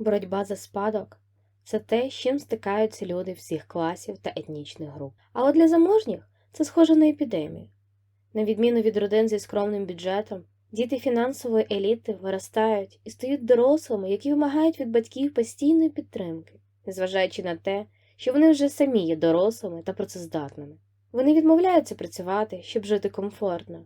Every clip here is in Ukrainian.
Боротьба за спадок це те, з чим стикаються люди всіх класів та етнічних груп. Але для заможніх це схоже на епідемію. На відміну від родин зі скромним бюджетом, діти фінансової еліти виростають і стають дорослими, які вимагають від батьків постійної підтримки, незважаючи на те, що вони вже самі є дорослими та працездатними. Вони відмовляються працювати, щоб жити комфортно.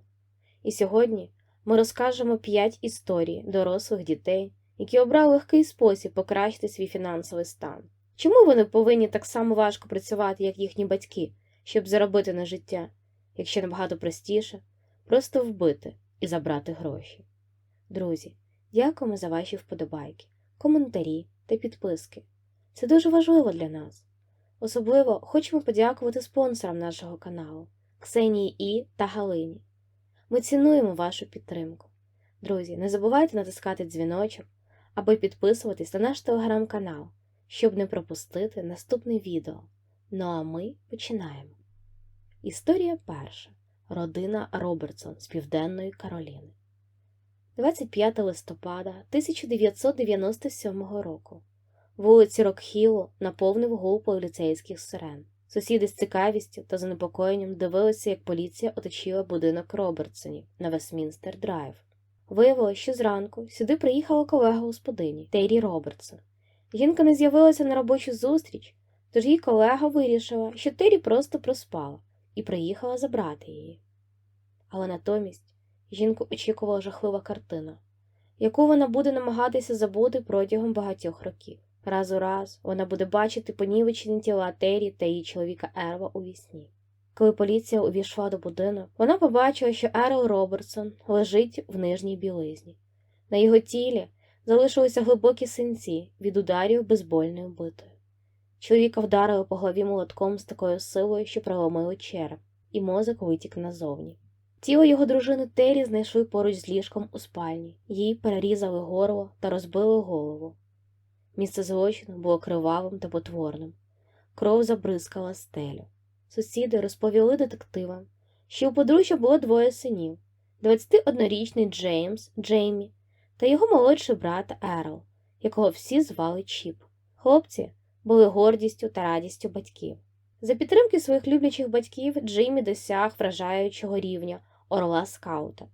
І сьогодні ми розкажемо 5 історій дорослих дітей, які обрали легкий спосіб покращити свій фінансовий стан. Чому вони повинні так само важко працювати, як їхні батьки, щоб заробити на життя, якщо набагато простіше просто вбити і забрати гроші? Друзі, дякуємо за ваші вподобайки, коментарі та підписки. Це дуже важливо для нас. Особливо хочемо подякувати спонсорам нашого каналу Ксенії І та Галині. Ми цінуємо вашу підтримку. Друзі, не забувайте натискати дзвіночок або підписуватись на наш телеграм-канал, щоб не пропустити наступне відео. Ну а ми починаємо. Історія перша. Родина Робертсон з Південної Кароліни. 25 листопада 1997 року. Вулиці Рокхілу наповнив гул поліцейських сирен. Сусіди з цікавістю та занепокоєнням дивилися, як поліція оточила будинок Робертсонів на Вестмінстер Драйв. Виявилося, що зранку сюди приїхала колега господині Террі Робертсон. Жінка не з'явилася на робочу зустріч, тож її колега вирішила, що Террі просто проспала і приїхала забрати її. Але натомість жінку очікувала жахлива картина, яку вона буде намагатися забути протягом багатьох років. Раз у раз вона буде бачити понівечені тіла Террі та її чоловіка Ерва у вісні. Коли поліція увійшла до будинок, вона побачила, що Ерл Робертсон лежить в нижній білизні. На його тілі залишилися глибокі синці від ударів бейсбольною битою. Чоловіка вдарили по голові молотком з такою силою, що проломили череп, і мозок витік назовні. Тіло його дружини Террі знайшли поруч з ліжком у спальні, їй перерізали горло та розбили голову. Місце злочину було кривавим та потворним. Кров забризкала стелю. Сусіди розповіли детективам, що у подружжя було двоє синів: 21-річний Джеймс Джеймі та його молодший брат Ерл, якого всі звали Чіп. Хлопці були гордістю та радістю батьків. За підтримки своїх люблячих батьків Джеймі досяг вражаючого рівня орла скаута,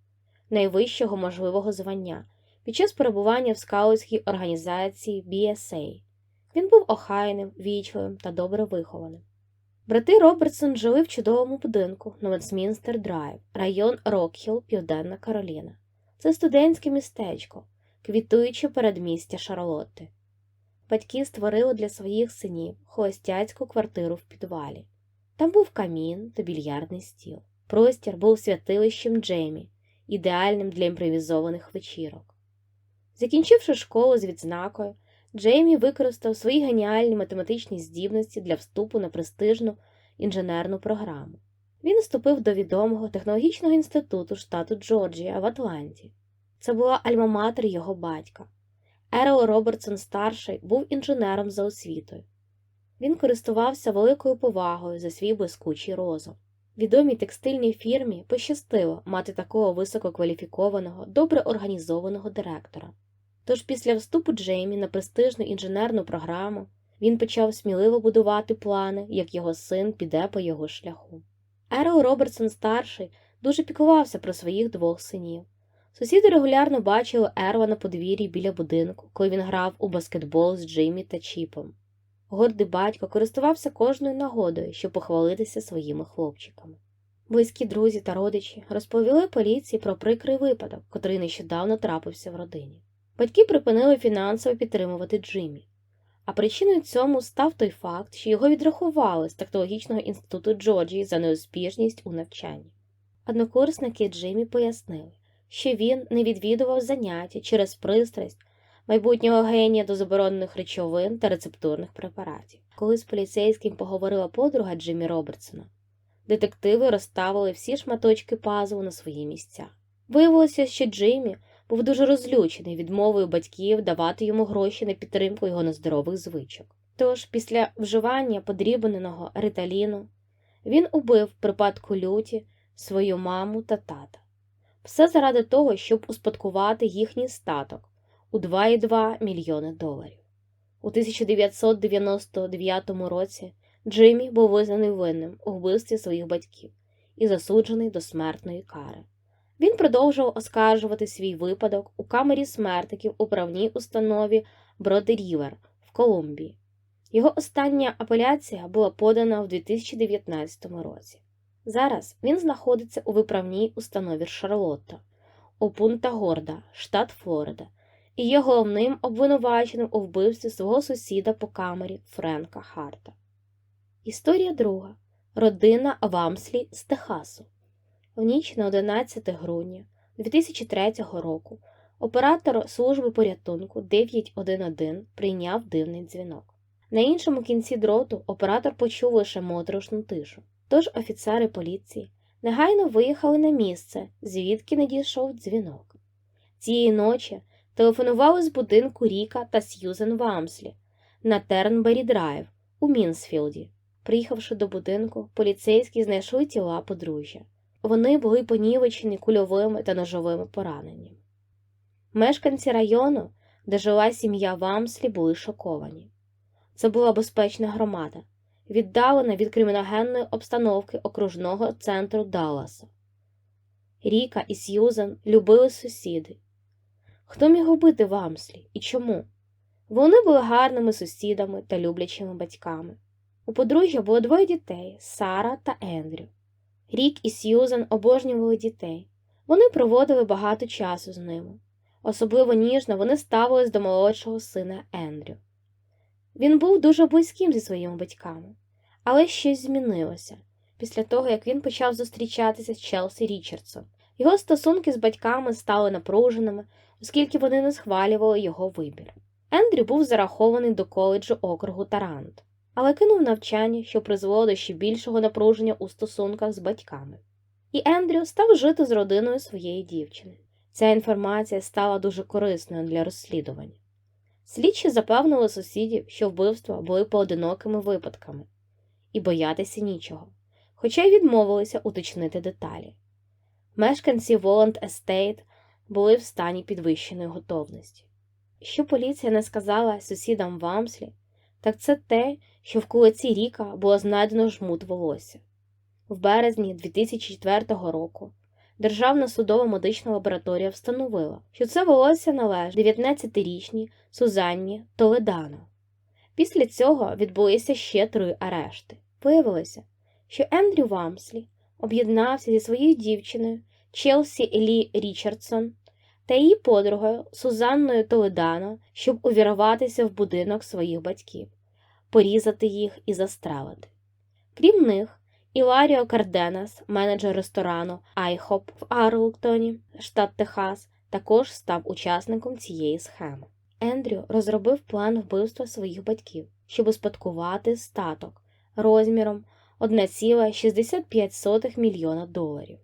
найвищого можливого звання під час перебування в скаутській організації BSA. Він був охайним, вічливим та добре вихованим. Брати Робертсон жили в чудовому будинку на Вестмінстер Драйв, район Рокхіл, Південна Кароліна. Це студентське містечко, квітуюче передмістя Шарлотти. Батьки створили для своїх синів холостяцьку квартиру в підвалі. Там був камін та більярдний стіл. Простір був святилищем Джеймі, ідеальним для імпровізованих вечірок. Закінчивши школу з відзнакою, Джеймі використав свої геніальні математичні здібності для вступу на престижну інженерну програму. Він вступив до відомого технологічного інституту штату Джорджія в Атланті. Це була альма-матер його батька. Ерл Робертсон старший був інженером за освітою. Він користувався великою повагою за свій блискучий розум. Відомій текстильній фірмі пощастило мати такого висококваліфікованого, добре організованого директора. Тож після вступу Джеймі на престижну інженерну програму він почав сміливо будувати плани, як його син піде по його шляху. Ерл Робертсон старший дуже піклувався про своїх двох синів. Сусіди регулярно бачили Ерла на подвір'ї біля будинку, коли він грав у баскетбол з Джеймі та Чіпом. Гордий батько користувався кожною нагодою, щоб похвалитися своїми хлопчиками. Близькі друзі та родичі розповіли поліції про прикрий випадок, котрий нещодавно трапився в родині. Батьки припинили фінансово підтримувати Джиммі, а причиною цьому став той факт, що його відрахували з технологічного інституту Джорджії за неуспішність у навчанні. Однокурсники Джиммі пояснили, що він не відвідував заняття через пристрасть майбутнього генія до заборонених речовин та рецептурних препаратів. Коли з поліцейським поговорила подруга Джиммі Робертсона, детективи розставили всі шматочки пазлу на свої місця. Виявилося, що Джиммі був дуже розлючений відмовою батьків давати йому гроші на підтримку його нездорових звичок. Тож, після вживання подрібненого риталіну, він убив в припадку люті свою маму та тата. Все заради того, щоб успадкувати їхній статок у 2,2 мільйони доларів. У 1999 році Джиммі був визнаний винним у вбивстві своїх батьків і засуджений до смертної кари. Він продовжував оскаржувати свій випадок у камері смертників у правній установі Броди Рівер в Колумбії. Його остання апеляція була подана в 2019 році. Зараз він знаходиться у виправній установі Шарлотта у Пунта Горда, штат Флорида, і є головним обвинуваченим у вбивстві свого сусіда по камері Френка Харта. Історія друга. Родина Вамслі з Техасу. В ніч на 11 грудня 2003 року оператор служби порятунку 911 прийняв дивний дзвінок. На іншому кінці дроту оператор почув лише моторошну тишу. Тож офіцери поліції негайно виїхали на місце, звідки надійшов дзвінок. Цієї ночі телефонували з будинку Ріка та Сьюзен Вамслі на Тернбері Драйв у Мінсфілді. Приїхавши до будинку, поліцейські знайшли тіла подружжя. Вони були понівечені кульовими та ножовими пораненнями. Мешканці району, де жила сім'я Вамслі, були шоковані. Це була безпечна громада, віддалена від криміногенної обстановки окружного центру Далласа. Ріка і Сьюзен любили сусіди. Хто міг убити Вамслі і чому? Вони були гарними сусідами та люблячими батьками. У подружжя було двоє дітей Сара та Ендрю. Рік і Сьюзен обожнювали дітей. Вони проводили багато часу з ними. Особливо ніжно вони ставились до молодшого сина Ендрю. Він був дуже близьким зі своїми батьками, але щось змінилося після того, як він почав зустрічатися з Челсі Річардсон. Його стосунки з батьками стали напруженими, оскільки вони не схвалювали його вибір. Ендрю був зарахований до коледжу округу Тарант, але кинув навчання, що призвело до ще більшого напруження у стосунках з батьками. І Ендрю став жити з родиною своєї дівчини. Ця інформація стала дуже корисною для розслідування. Слідчі запевнили сусідів, що вбивства були поодинокими випадками, і боятися нічого, хоча й відмовилися уточнити деталі. Мешканці Воланд Естейт були в стані підвищеної готовності. Що поліція не сказала сусідам Вамслі, так це те, що в кулаці Ріка було знайдено жмут волосся. В березні 2004 року Державна судова медична лабораторія встановила, що це волосся належить 19-річній Сузанні Толедано. Після цього відбулися ще три арешти. Виявилося, що Ендрю Вамслі об'єднався зі своєю дівчиною Челсі Лі Річардсон та її подругою Сузанною Толедано, щоб увірватися в будинок своїх батьків, порізати їх і застрелити. Крім них, Іларіо Карденас, менеджер ресторану IHOP в Арлтоні, штат Техас, також став учасником цієї схеми. Ендрю розробив план вбивства своїх батьків, щоб успадкувати статок розміром 1,65 мільйона доларів.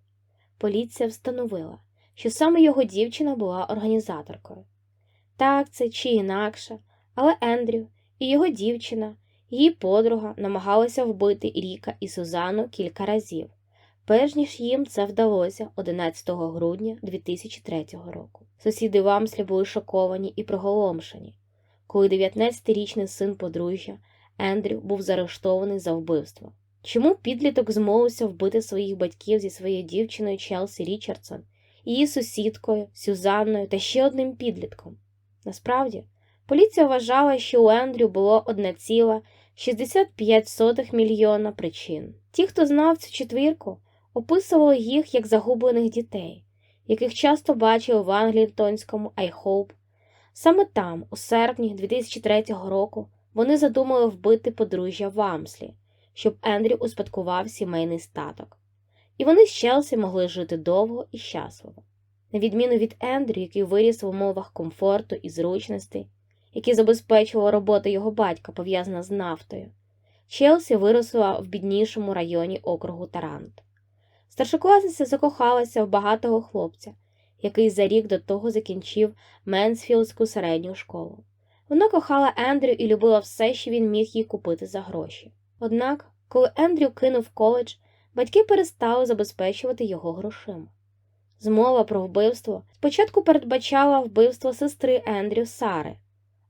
Поліція встановила, що саме його дівчина була організаторкою. Так це чи інакше, але Ендрю і його дівчина Її подруга намагалася вбити Ріка і Сузану кілька разів, перш ніж їм це вдалося 11 грудня 2003 року. Сусіди Вамслі були шоковані і приголомшені, коли 19-річний син подружжя Ендрю був заарештований за вбивство. Чому підліток змовився вбити своїх батьків зі своєю дівчиною Челсі Річардсон, її сусідкою, Сюзанною та ще одним підлітком? Насправді, поліція вважала, що у Ендрю було одне ціла 65 мільйона причин. Ті, хто знав цю четвірку, описували їх як загублених дітей, яких часто бачили в англітонському Hope. Саме там, у серпні 2003 року, вони задумали вбити подружжя Вамслі, щоб Ендрю успадкував сімейний статок. І вони з Челсі могли жити довго і щасливо. На відміну від Ендрю, який виріс в умовах комфорту і зручностей, які забезпечувала робота його батька, пов'язана з нафтою. Челсі виросла в біднішому районі округу Тарант. Старшокласниця закохалася в багатого хлопця, який за рік до того закінчив Менсфілдську середню школу. Вона кохала Ендрю і любила все, що він міг їй купити за гроші. Однак, коли Ендрю кинув коледж, батьки перестали забезпечувати його грошима. Змова про вбивство спочатку передбачала вбивство сестри Ендрю Сари,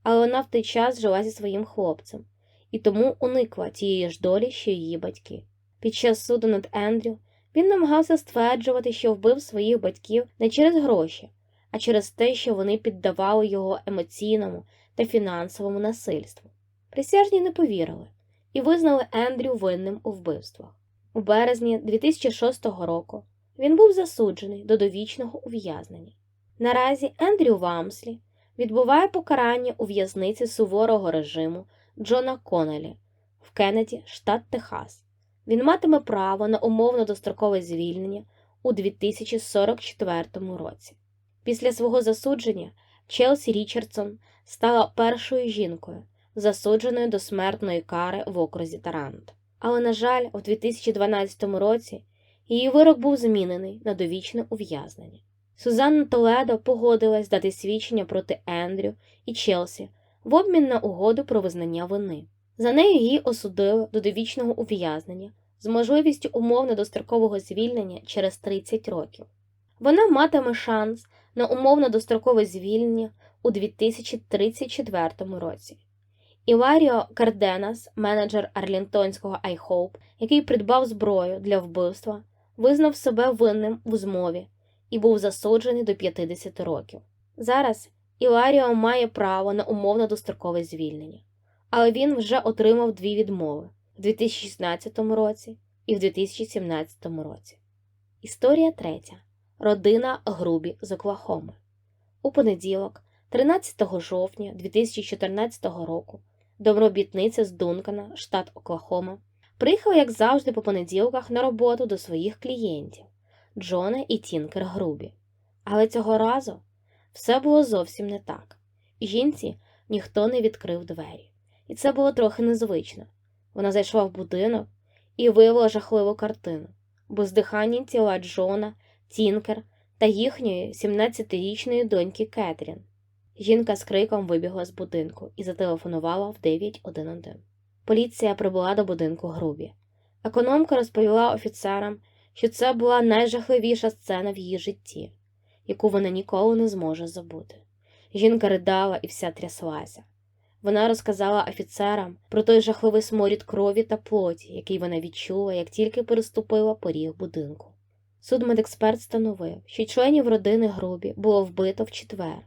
але вона в той час жила зі своїм хлопцем і тому уникла тієї ж долі, що її батьки. Під час суду над Ендрю він намагався стверджувати, що вбив своїх батьків не через гроші, а через те, що вони піддавали його емоційному та фінансовому насильству. Присяжні не повірили і визнали Ендрю винним у вбивствах. У березні 2006 року він був засуджений до довічного ув'язнення. Наразі Ендрю Вамслі відбуває покарання у в'язниці суворого режиму Джона Коннелі в Кеннеді, штат Техас. Він матиме право на умовно дострокове звільнення у 2044 році. Після свого засудження Челсі Річардсон стала першою жінкою, засудженою до смертної кари в окрузі Тарант. Але, на жаль, у 2012 році її вирок був змінений на довічне ув'язнення. Сузанна Толедо погодилась дати свідчення проти Ендрю і Челсі в обмін на угоду про визнання вини. За нею її осудили до довічного ув'язнення з можливістю умовно дострокового звільнення через 30 років. Вона матиме шанс на умовно дострокове звільнення у 2034 році. Іларіо Карденас, менеджер Арлінтонського iHope, який придбав зброю для вбивства, визнав себе винним в змові і був засуджений до 50 років. Зараз Іларіо має право на умовно дострокове звільнення, але він вже отримав дві відмови в 2016 році і в 2017 році. Історія третя. Родина Грубі з Оклахоми. У понеділок, 13 жовтня 2014 року, домробітниця з Дункана, штат Оклахома, приїхала, як завжди, по понеділках на роботу до своїх клієнтів Джона і Тінкер Грубі. Але цього разу все було зовсім не так. Жінці ніхто не відкрив двері. І це було трохи незвично. Вона зайшла в будинок і виявила жахливу картину бездихання тіла Джона, Тінкер та їхньої 17-річної доньки Кетрін. Жінка з криком вибігла з будинку і зателефонувала в 911. Поліція прибула до будинку грубі. Економка розповіла офіцерам, що це була найжахливіша сцена в її житті, яку вона ніколи не зможе забути. Жінка ридала і вся тряслася. Вона розказала офіцерам про той жахливий сморід крові та плоті, який вона відчула, як тільки переступила поріг будинку. Судмедексперт встановив, що членів родини грубі було вбито в четвер,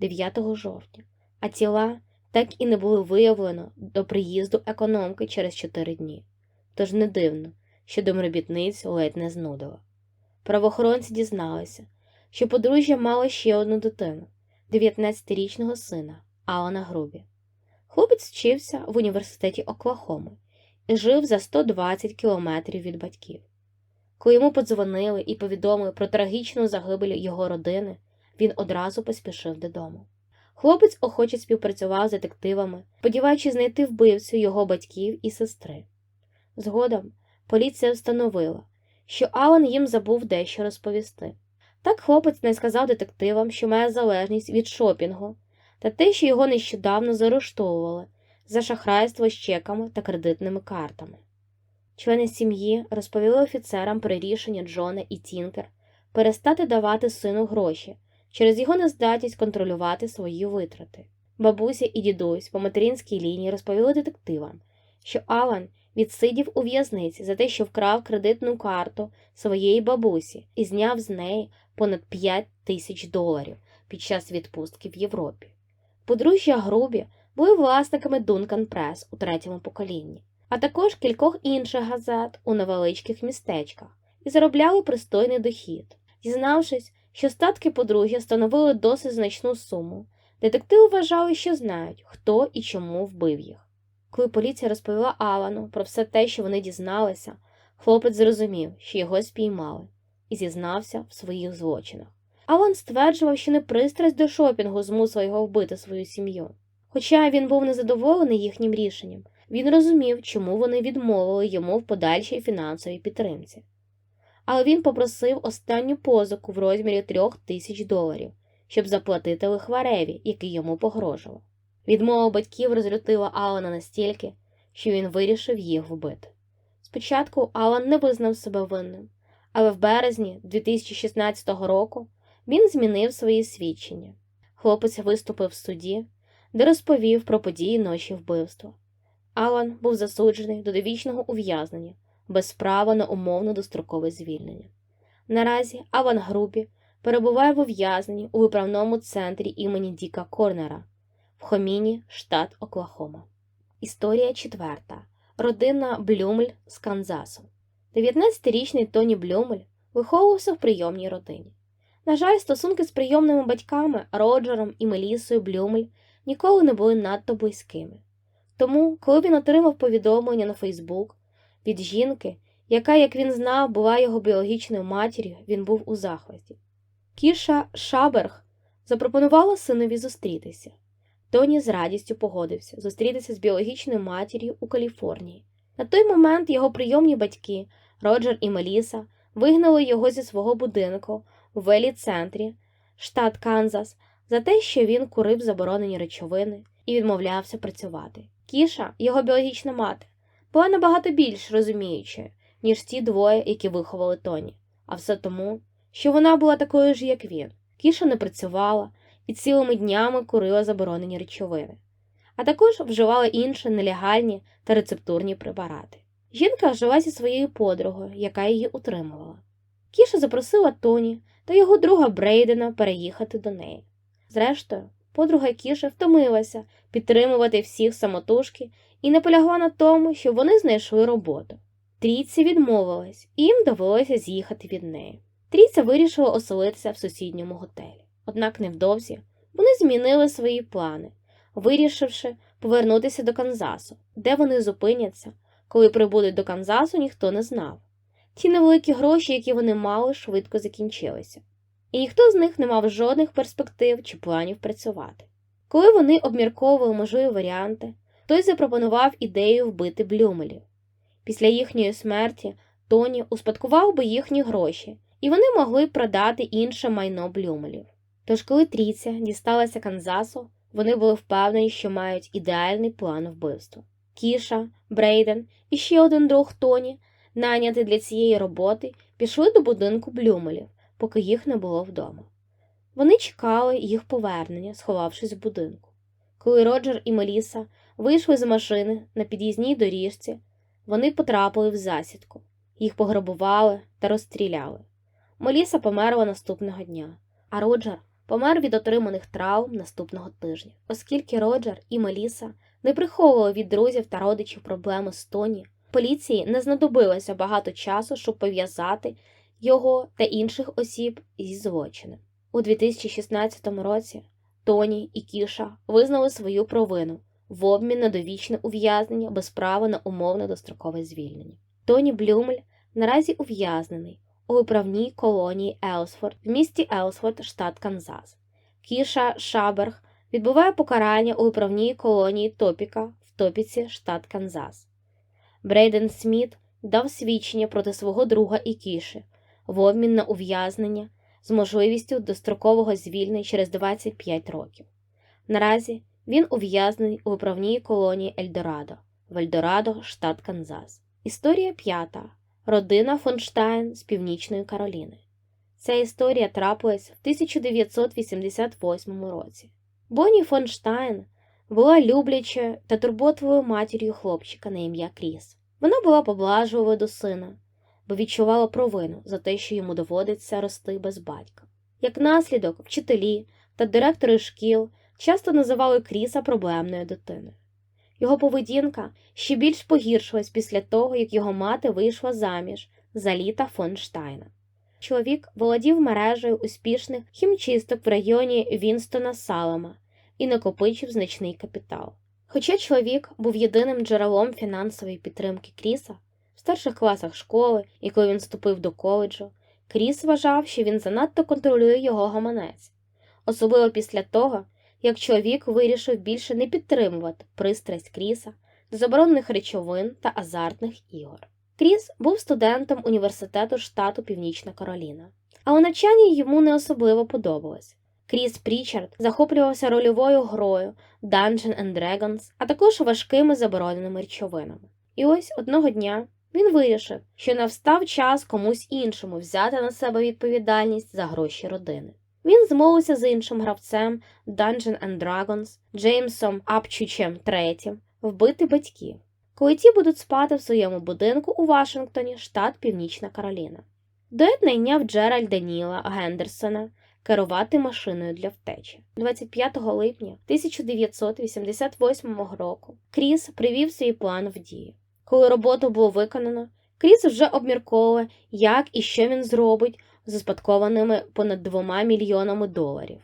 9 жовтня, а тіла так і не були виявлено до приїзду економки через 4 дні. Тож не дивно, що домробітницю ледь не знудило. Правоохоронці дізналися, що подружжя мало ще одну дитину 19-річного сина Алана Грубі. Хлопець вчився в університеті Оклахоми і жив за 120 кілометрів від батьків. Коли йому подзвонили і повідомили про трагічну загибель його родини, він одразу поспішив додому. Хлопець охоче співпрацював з детективами, сподіваючись знайти вбивцю його батьків і сестри. Згодом поліція встановила, що Алан їм забув дещо розповісти. Так хлопець не сказав детективам, що має залежність від шопінгу, та те, що його нещодавно заарештовували за шахрайство з чеками та кредитними картами. Члени сім'ї розповіли офіцерам про рішення Джона і Тінкер перестати давати сину гроші через його нездатність контролювати свої витрати. Бабуся і дідусь по материнській лінії розповіли детективам, що Алан відсидів у в'язниці за те, що вкрав кредитну карту своєї бабусі і зняв з неї понад 5 тисяч доларів під час відпустки в Європі. Подружжя Грубі були власниками Duncan Press у третьому поколінні, а також кількох інших газет у невеличких містечках і заробляли пристойний дохід. Дізнавшись, що статки подружжя становили досить значну суму, детективи вважали, що знають, хто і чому вбив їх. Коли поліція розповіла Алану про все те, що вони дізналися, хлопець зрозумів, що його спіймали, і зізнався в своїх злочинах. Алан стверджував, що не пристрасть до шопінгу змусила його вбити свою сім'ю. Хоча він був незадоволений їхнім рішенням, він розумів, чому вони відмовили йому в подальшій фінансовій підтримці. Але він попросив останню позику в розмірі трьох тисяч доларів, щоб заплатити лихвареві, який йому погрожував. Відмова батьків розлютила Алана настільки, що він вирішив їх вбити. Спочатку Алан не визнав себе винним, але в березні 2016 року він змінив свої свідчення. Хлопець виступив в суді, де розповів про події ночі вбивства. Алан був засуджений до довічного ув'язнення без права на умовно дострокове звільнення. Наразі Алан Грубі перебуває в ув'язненні у виправному центрі імені Діка Корнера в Хоміні, штат Оклахома. Історія четверта. Родина Блюмель з Канзасу. 19-річний Тоні Блюмель виховувався в прийомній родині. На жаль, стосунки з прийомними батьками Роджером і Мелісою Блюмель ніколи не були надто близькими. Тому, коли він отримав повідомлення на Фейсбук від жінки, яка, як він знав, була його біологічною матір'ю, він був у захваті. Кіша Шаберг запропонувала синові зустрітися. Тоні з радістю погодився зустрітися з біологічною матір'ю у Каліфорнії. На той момент його прийомні батьки Роджер і Меліса вигнали його зі свого будинку у Велі центрі, штат Канзас, за те, що він курив заборонені речовини і відмовлявся працювати. Кіша, його біологічна мати, була набагато більш розуміючою, ніж ті двоє, які виховали Тоні, а все тому, що вона була такою ж, як він. Кіша не працювала і цілими днями курила заборонені речовини, а також вживала інші нелегальні та рецептурні препарати. Жінка жила зі своєю подругою, яка її утримувала. Кіша запросила Тоні та його друга Брейдена переїхати до неї. Зрештою, подруга Кіші втомилася підтримувати всіх самотужки і наполягла на тому, щоб вони знайшли роботу. Трійці відмовилась, і їм довелося з'їхати від неї. Трійця вирішила оселитися в сусідньому готелі. Однак невдовзі вони змінили свої плани, вирішивши повернутися до Канзасу, де вони зупиняться, коли прибудуть до Канзасу, ніхто не знав. Ті невеликі гроші, які вони мали, швидко закінчилися, і ніхто з них не мав жодних перспектив чи планів працювати. Коли вони обмірковували можливі варіанти, той запропонував ідею вбити блюмелів. Після їхньої смерті Тоні успадкував би їхні гроші, і вони могли продати інше майно блюмелів. Тож, коли трійця дісталася Канзасу, вони були впевнені, що мають ідеальний план вбивства. Кіша, Брейден і ще один друг Тоні, найняті для цієї роботи, пішли до будинку блюмелів, поки їх не було вдома. Вони чекали їх повернення, сховавшись в будинку. Коли Роджер і Меліса вийшли з машини на під'їзній доріжці, вони потрапили в засідку, їх пограбували та розстріляли. Меліса померла наступного дня, а Роджер помер від отриманих травм наступного тижня, оскільки Роджер і Меліса не приховували від друзів та родичів проблеми з Тоні, поліції не знадобилося багато часу, щоб пов'язати його та інших осіб зі злочином. У 2016 році Тоні і Кіша визнали свою провину в обмін на довічне ув'язнення без права на умовне дострокове звільнення. Тоні Блюмель наразі ув'язнений у виправній колонії Елсфорд в місті Елсфорд, штат Канзас. Кіша Шаберг відбуває покарання у виправній колонії Топіка в Топіці, штат Канзас. Брейден Сміт дав свідчення проти свого друга і кіші в обмін на ув'язнення з можливістю дострокового звільнення через 25 років. Наразі він ув'язнений у виправній колонії Ельдорадо в Ельдорадо, штат Канзас. Історія п'ята. Родина Фонштайн з Північної Кароліни. Ця історія трапилась в 1988 році. Бонні Фонштайн була люблячою та турботливою матір'ю хлопчика на ім'я Кріс. Вона була поблажливою до сина, бо відчувала провину за те, що йому доводиться рости без батька. Як наслідок, вчителі та директори шкіл часто називали Кріса проблемною дитиною. Його поведінка ще більш погіршилась після того, як його мати вийшла заміж за літа Фонштайна. Чоловік володів мережею успішних хімчисток в районі Вінстона Салема і накопичив значний капітал. Хоча чоловік був єдиним джерелом фінансової підтримки Кріса старших класах школи і коли він вступив до коледжу, Кріс вважав, що він занадто контролює його гаманець, особливо після того, як чоловік вирішив більше не підтримувати пристрасть Кріса до заборонених речовин та азартних ігор. Кріс був студентом університету штату Північна Кароліна, але навчання йому не особливо подобалось. Кріс Прічард захоплювався рольовою грою Dungeons and Dragons, а також важкими забороненими речовинами. І ось одного дня він вирішив, що настав час комусь іншому взяти на себе відповідальність за гроші родини. Він змовився з іншим гравцем Dungeon and Dragons Джеймсом Апчучем III вбити батьків, коли ті будуть спати в своєму будинку у Вашингтоні, штат Північна Кароліна. Дует найняв Джеральда Ніла Гендерсона керувати машиною для втечі. 25 липня 1988 року Кріс привів свій план в дію. Коли роботу було виконано, Кріс вже обмірковує, як і що він зробить з успадкованими понад двома мільйонами доларів.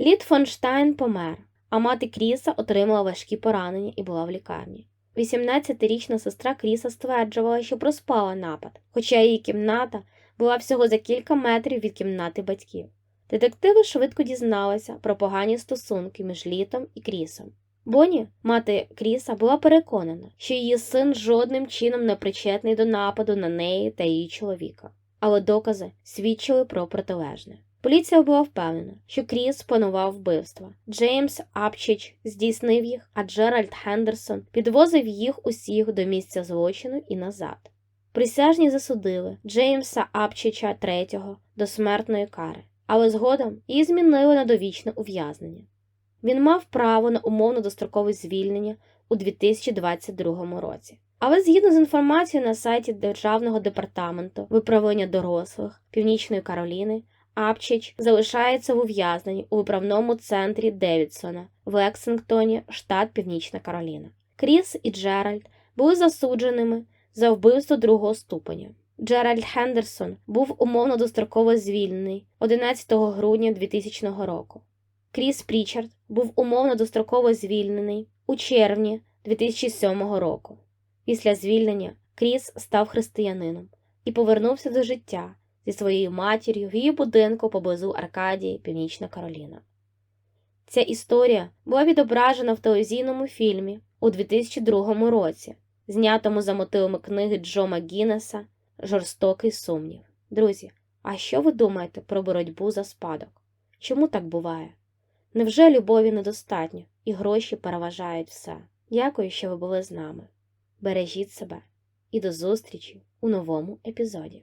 Лід Фонштайн помер, а мати Кріса отримала важкі поранення і була в лікарні. 18-річна сестра Кріса стверджувала, що проспала напад, хоча її кімната була всього за кілька метрів від кімнати батьків. Детективи швидко дізналися про погані стосунки між Літом і Крісом. Бонні, мати Кріса, була переконана, що її син жодним чином не причетний до нападу на неї та її чоловіка, але докази свідчили про протилежне. Поліція була впевнена, що Кріс планував вбивства. Джеймс Апчич здійснив їх, а Джеральд Хендерсон підвозив їх усіх до місця злочину і назад. Присяжні засудили Джеймса Апчича III до смертної кари, але згодом її змінили на довічне ув'язнення. Він мав право на умовно дострокове звільнення у 2022 році. Але згідно з інформацією на сайті Державного департаменту виправлення дорослих Північної Кароліни, Апчич залишається в ув'язненні у виправному центрі Девідсона в Лексингтоні, штат Північна Кароліна. Кріс і Джеральд були засудженими за вбивство другого ступеня. Джеральд Хендерсон був умовно достроково звільнений 11 грудня 2000 року. Кріс Прічард був умовно достроково звільнений у червні 2007 року. Після звільнення Кріс став християнином і повернувся до життя зі своєю матір'ю в її будинку поблизу Аркадії, Північна Кароліна. Ця історія була відображена в телевізійному фільмі у 2002 році, знятому за мотивами книги Джо Макгіннеса Жорстокий сумнів. Друзі, а що ви думаєте про боротьбу за спадок? Чому так буває? Невже любові недостатньо і гроші переважають все? Дякую, що ви були з нами. Бережіть себе і до зустрічі у новому епізоді.